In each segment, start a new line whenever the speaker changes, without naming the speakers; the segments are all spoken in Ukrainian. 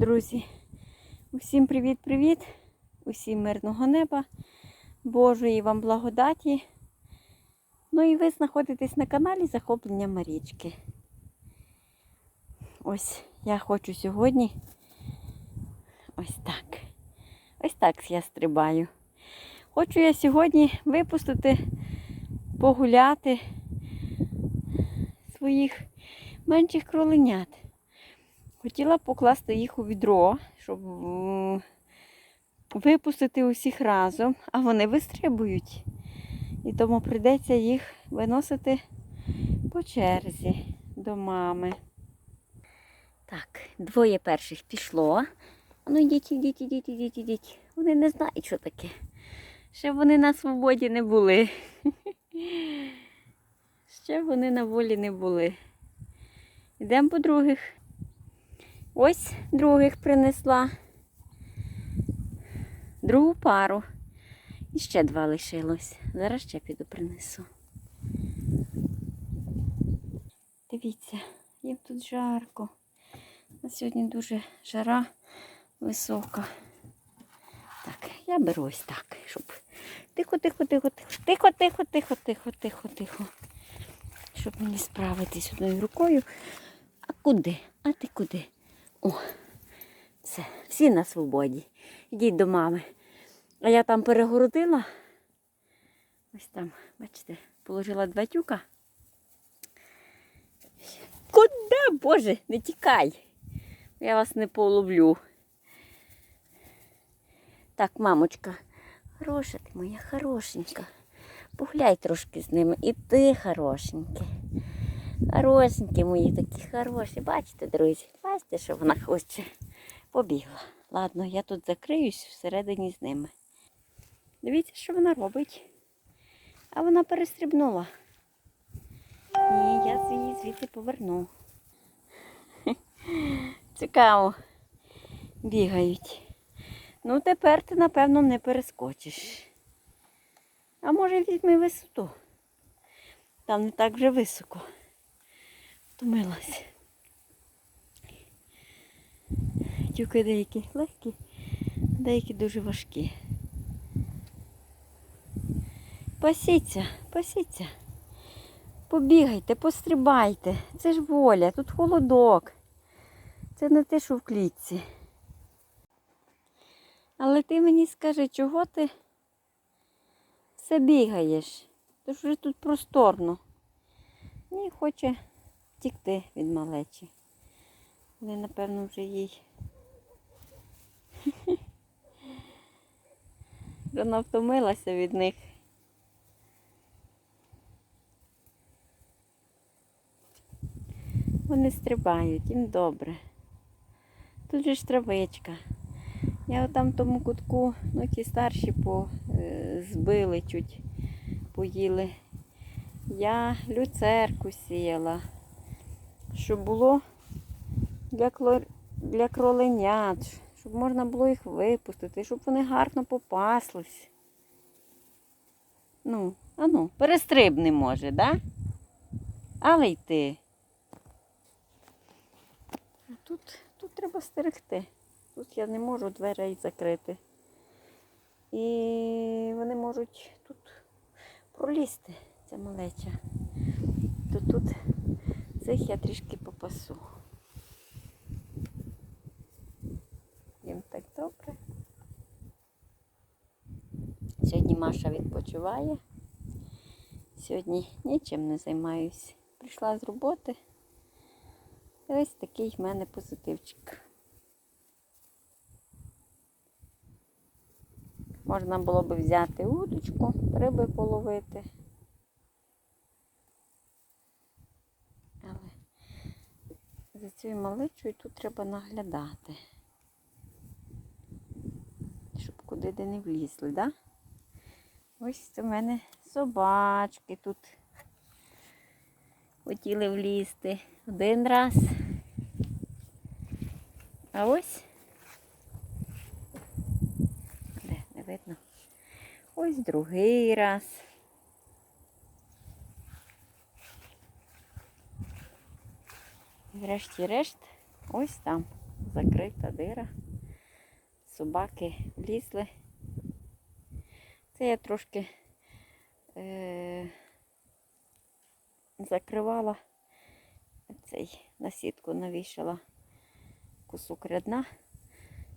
Друзі, усім привіт-привіт, усім мирного неба, Божої вам благодаті. Ну і ви знаходитесь на каналі Захоплення Марічки. Ось я хочу сьогодні ось так. Ось так я стрибаю. Хочу я сьогодні випустити, погуляти своїх менших кроленят. Хотіла покласти їх у відро, щоб випустити усіх разом, а вони вистрибують. І тому прийдеться їх виносити по черзі до мами. Так, двоє перших пішло. Ну йдіть, йдіть, йдіть, йдіть, йдіть. Вони не знають, що таке. Ще вони на свободі не були. Ще вони на волі не були. Йдемо по других. Ось других принесла. Другу пару. І ще два лишилось. Зараз ще піду принесу. Дивіться, їм тут жарко. На сьогодні дуже жара висока. Так, я беру ось так, щоб тихо, тихо, тихо, тихо, тихо, тихо, тихо, тихо, тихо, тихо. Щоб мені справитись одною рукою. А куди? А ти куди? О, все, всі на свободі. Йдіть до мами. А я там перегородила. Ось там, бачите, положила два тюка. Куди, Боже, не тікай. Я вас не половлю. Так, мамочка, хороша ти моя, хорошенька. Погуляй трошки з ними. І ти хорошенький. Хорошенькі мої такі хороші. Бачите, друзі? Бачите, що вона хоче. Побігла. Ладно, я тут закриюсь всередині з ними. Дивіться, що вона робить. А вона перестрибнула. Ні, я її звідти поверну. Цікаво. Бігають. Ну, тепер ти, напевно, не перескочиш. А може візьми висоту. Там не так вже високо. Втомилась. Тюки деякі легкі, деякі дуже важкі. Пасіться, пасіться. Побігайте, пострибайте. Це ж воля, тут холодок. Це не те, що в клітці. Але ти мені скажи, чого ти все бігаєш? Тож вже тут просторно. Ні, хоче втікти від малечі. Вони, напевно, вже їй. Вона втомилася від них. Вони стрибають, їм добре. Тут же ж травичка. Я в тому кутку, ну ті старші е, збили чуть, поїли. Я люцерку сіяла, щоб було для, клор... для кроленят, щоб можна було їх випустити, щоб вони гарно попаслись. Ну, а ну, перестрибни може, да? Але й ти. А тут, тут треба стерегти. Тут я не можу дверей закрити. І вони можуть тут пролізти, ця малеча. То тут цих я трішки попасу. Їм так добре. Сьогодні Маша відпочиває. Сьогодні нічим не займаюся. Прийшла з роботи. І ось такий в мене позитивчик. Можна було б взяти удочку, риби половити. Але за цією маличою тут треба наглядати. Куди де не влізли, да? Ось в мене собачки тут хотіли влізти один раз. А ось де, не видно. Ось другий раз. Врешті-решт, ось там. закрита дира. Собаки влізли. Це я трошки е- закривала цей на сітку навішала кусок рядна,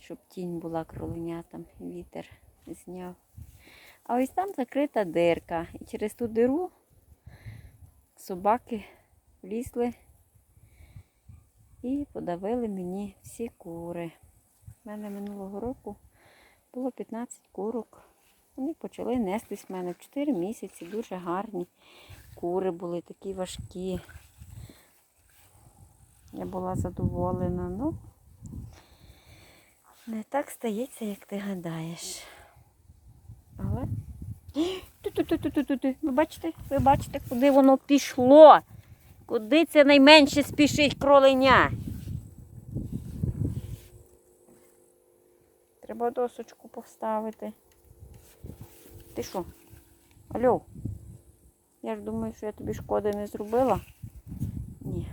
щоб тінь була кроленятам, вітер зняв. А ось там закрита дирка. І через ту диру собаки влізли і подавили мені всі кури. У мене минулого року було 15 курок. Вони почали нестись в мене в 4 місяці, дуже гарні. Кури були такі важкі. Я була задоволена. Ну, не так стається, як ти гадаєш. Але. Ви бачите? Ви бачите, куди воно пішло? Куди це найменше спішить кроленя? Треба досочку поставити. Ти що? Алло? Я ж думаю, що я тобі шкоди не зробила. Ні.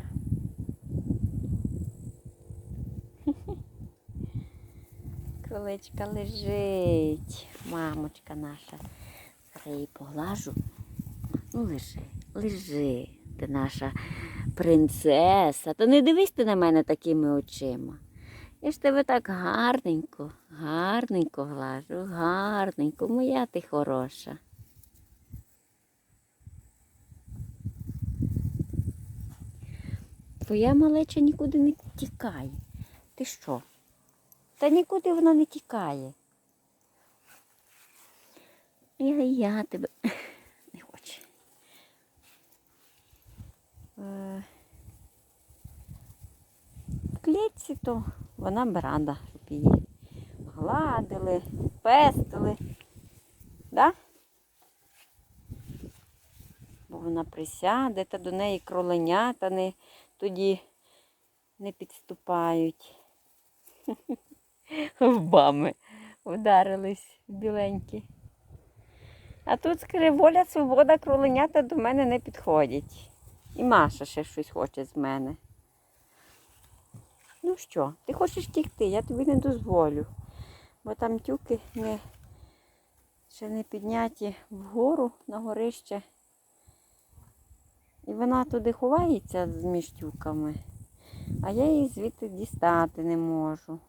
Кроличка лежить. Мамочка наша. Зараз я її поглажу. Ну, лежи, лежи, ти наша принцеса. То не дивись ти на мене такими очима. Я ж тебе так гарненько, гарненько глажу, гарненько, моя ти хороша. Твоя малеча нікуди не тікає. Ти що? Та нікуди вона не тікає. Я, я тебе не хочу. Е, клітці то вона б щоб її гладили, пестили. Да? Бо вона присяде, та до неї кроленята не, тоді не підступають. Лбами вдарились біленькі. А тут скажи, воля, свобода, кроленята до мене не підходять. І Маша ще щось хоче з мене. Ну що, ти хочеш тікти, я тобі не дозволю. Бо там тюки не, ще не підняті вгору на горище. І вона туди ховається з між тюками, а я її звідти дістати не можу.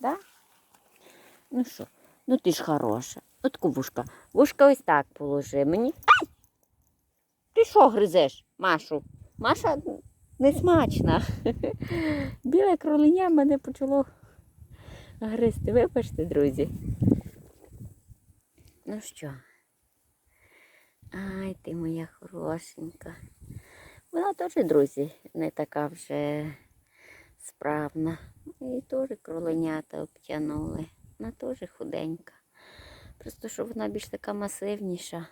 Да? Ну що, ну ти ж хороша. От вушка. Вушка ось так положи мені. Ай! Ти що гризеш, Машу? Маша не смачна. Біле кроленя мене почало гризти. Вибачте, друзі. Ну що? Ай, ти моя хорошенька. Вона теж, друзі, не така вже справна. І теж кроленята обтянули. Вона теж худенька. Просто що вона більш така масивніша,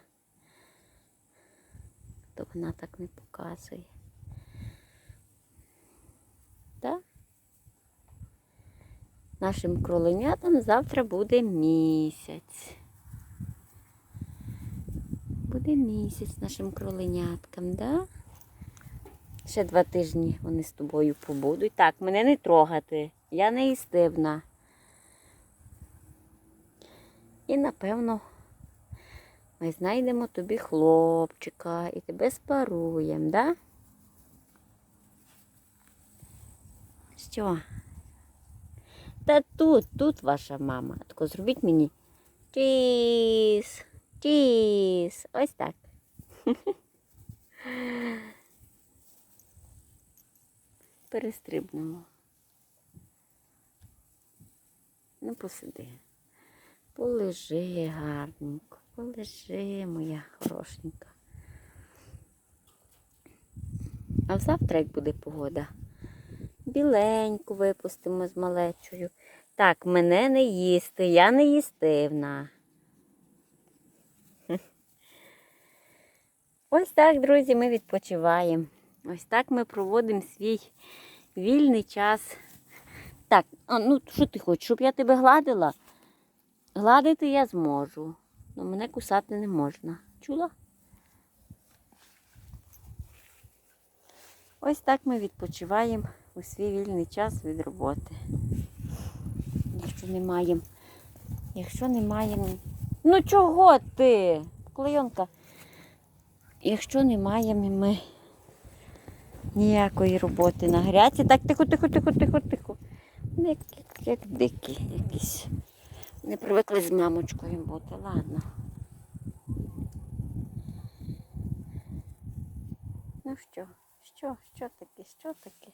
то вона так не показує. Так? Нашим кроленятам завтра буде місяць. Буде місяць нашим кроленяткам, да? Ще два тижні вони з тобою побудуть. Так, мене не трогати. Я не істивна. І напевно ми знайдемо тобі хлопчика і тебе спаруємо, да? Що? Та тут, тут ваша мама. Тако зробіть мені чіз, чіз. Ось так. Перестрибнемо. Ну, посиди. Полежи гарненько, полежи, моя хорошенька. А завтра, як буде погода, біленьку випустимо з малечою. Так, мене не їсти, я не їстивна. Ось так, друзі, ми відпочиваємо. Ось так ми проводимо свій вільний час. Так, а ну що ти хочеш, щоб я тебе гладила? Гладити я зможу, але мене кусати не можна. Чула? Ось так ми відпочиваємо у свій вільний час від роботи. Якщо не маємо. Якщо не маємо. Ну чого ти? Клейонка. Якщо не маємо ми ніякої роботи на гряці, так тихо, тихо, тихо, тихо, тихо. Вони Як, як, як дикі якісь. Не привикли з мамочкою бути, ладно. Ну що, що, що таке, що таке?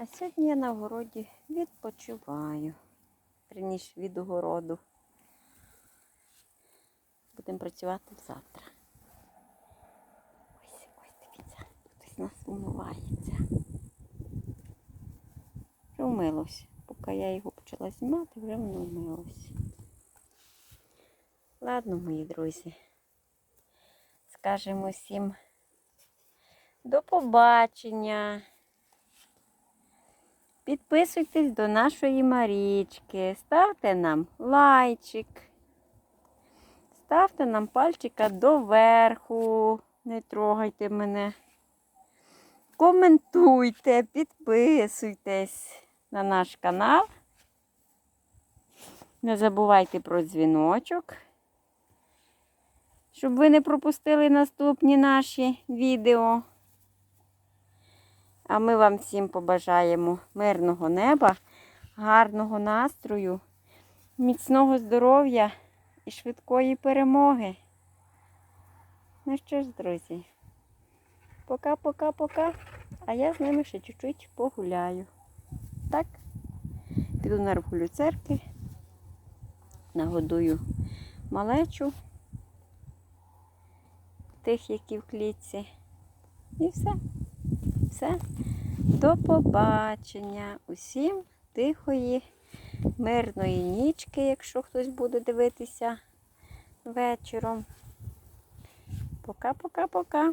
А сьогодні я на городі відпочиваю. Раніше від огороду. Будемо працювати завтра. Ось, ось, дивіться, хтось нас умивається. Вже вмилось. Поки я його почала знімати, вже воно вмилось. Ладно, мої друзі. Скажемо всім до побачення. Підписуйтесь до нашої Марічки, ставте нам лайчик, ставте нам пальчика доверху, не трогайте мене. Коментуйте, підписуйтесь на наш канал. Не забувайте про дзвіночок, щоб ви не пропустили наступні наші відео. А ми вам всім побажаємо мирного неба, гарного настрою, міцного здоров'я і швидкої перемоги. Ну що ж, друзі, пока-пока-пока. А я з ними ще чуть-чуть погуляю. Так, піду на рухулю церкви, нагодую малечу, тих, які в клітці. І все. Все. До побачення. Усім тихої, мирної нічки, якщо хтось буде дивитися вечором. Пока-пока-пока.